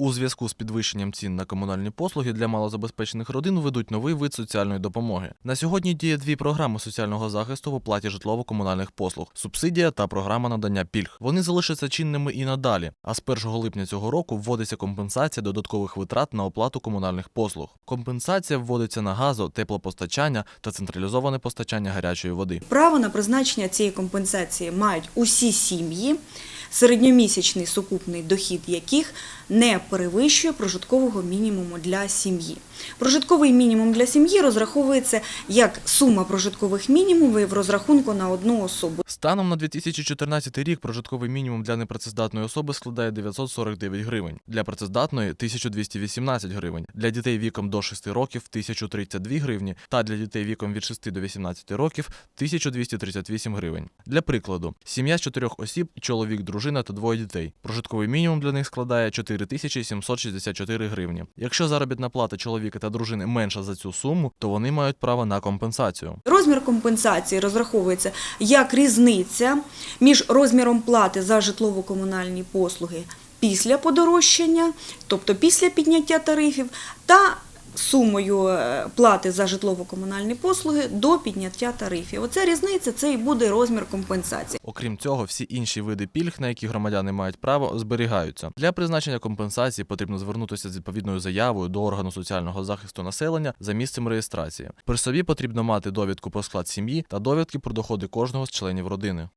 У зв'язку з підвищенням цін на комунальні послуги для малозабезпечених родин ведуть новий вид соціальної допомоги. На сьогодні діє дві програми соціального захисту в оплаті житлово-комунальних послуг: субсидія та програма надання пільг. Вони залишаться чинними і надалі. А з 1 липня цього року вводиться компенсація додаткових витрат на оплату комунальних послуг. Компенсація вводиться на газо, теплопостачання та централізоване постачання гарячої води. Право на призначення цієї компенсації мають усі сім'ї, середньомісячний сукупний дохід яких не перевищує прожиткового мінімуму для сім'ї. Прожитковий мінімум для сім'ї розраховується як сума прожиткових мінімумів в розрахунку на одну особу. Станом на 2014 рік прожитковий мінімум для непрацездатної особи складає 949 гривень, для працездатної 1218 гривень, для дітей віком до 6 років 1032 гривні та для дітей віком від 6 до 18 років 1238 гривень. Для прикладу, сім'я з чотирьох осіб, чоловік, дружина та двоє дітей. Прожитковий мінімум для них складає 4764 гривні. Якщо заробітна плата чоловіка та дружини менша за цю суму, то вони мають право на компенсацію. Розмір компенсації розраховується як різниця між розміром плати за житлово-комунальні послуги після подорожчання, тобто після підняття тарифів, та сумою е, плати за житлово-комунальні послуги до підняття тарифів. Оця різниця це і буде розмір компенсації. Окрім цього, всі інші види пільг, на які громадяни мають право, зберігаються. Для призначення компенсації потрібно звернутися з відповідною заявою до органу соціального захисту населення за місцем реєстрації. При собі потрібно мати довідку про склад сім'ї та довідки про доходи кожного з членів родини.